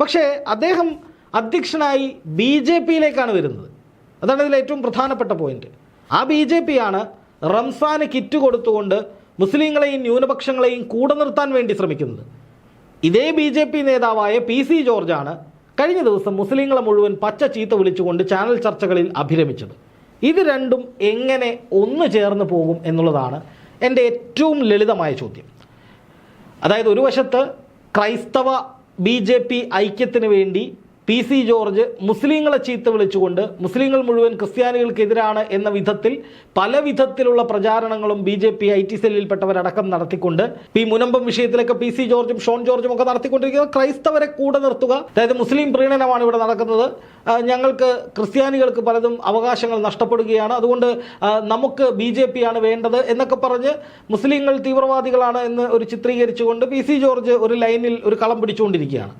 പക്ഷേ അദ്ദേഹം അധ്യക്ഷനായി ബി ജെ പിയിലേക്കാണ് വരുന്നത്. അതാണ് ഇതിൽ ഏറ്റവും പ്രധാനപ്പെട്ട പോയിന്റ് ആ ബി ജെ പി ആണ് റംസാന് കിറ്റ് കൊടുത്തുകൊണ്ട് മുസ്ലിങ്ങളെയും ന്യൂനപക്ഷങ്ങളെയും കൂടെ നിർത്താൻ വേണ്ടി ശ്രമിക്കുന്നത്. ഇതേ ബി ജെ പി നേതാവായ പി സി ജോർജാണ് കഴിഞ്ഞ ദിവസം മുസ്ലിങ്ങളെ മുഴുവൻ പച്ച ചീത്ത വിളിച്ചുകൊണ്ട് ചാനൽ ചർച്ചകളിൽ അഭിരമിച്ചത്. ഇത് രണ്ടും എങ്ങനെ ഒന്നു ചേർന്ന് പോകും എന്നുള്ളതാണ് എന്റെ ഏറ്റവും ലളിതമായ ചോദ്യം. അതായത് ഒരു വശത്ത് ക്രൈസ്തവ ബി ജെ പി ഐക്യത്തിന് വേണ്ടി പി സി ജോർജ് മുസ്ലിങ്ങളെ ചീത്ത വിളിച്ചുകൊണ്ട് മുസ്ലിങ്ങൾ മുഴുവൻ ക്രിസ്ത്യാനികൾക്കെതിരാണ് എന്ന വിധത്തിൽ പല വിധത്തിലുള്ള പ്രചാരണങ്ങളും B J P I T സെല്ലിൽപ്പെട്ടവരടക്കം നടത്തിക്കൊണ്ട് പി മുനമ്പം വിഷയത്തിലൊക്കെ പി സി ജോർജും ഷോൺ ജോർജും ഒക്കെ നടത്തിക്കൊണ്ടിരിക്കുന്നത്. ക്രൈസ്തവരെ കൂടെ നിർത്തുക. അതായത് മുസ്ലിം പ്രീണനമാണ് ഇവിടെ നടക്കുന്നത്. ഞങ്ങൾക്ക് ക്രിസ്ത്യാനികൾക്ക് പലതും അവകാശങ്ങൾ നഷ്ടപ്പെടുകയാണ്. അതുകൊണ്ട് നമുക്ക് ബി ജെ പി ആണ് വേണ്ടത് എന്നൊക്കെ പറഞ്ഞ് മുസ്ലിങ്ങൾ തീവ്രവാദികളാണ് എന്ന് ഒരു ചിത്രീകരിച്ചുകൊണ്ട് പി സി ജോർജ് ഒരു ലൈനിൽ ഒരു കളം പിടിച്ചുകൊണ്ടിരിക്കുകയാണ്.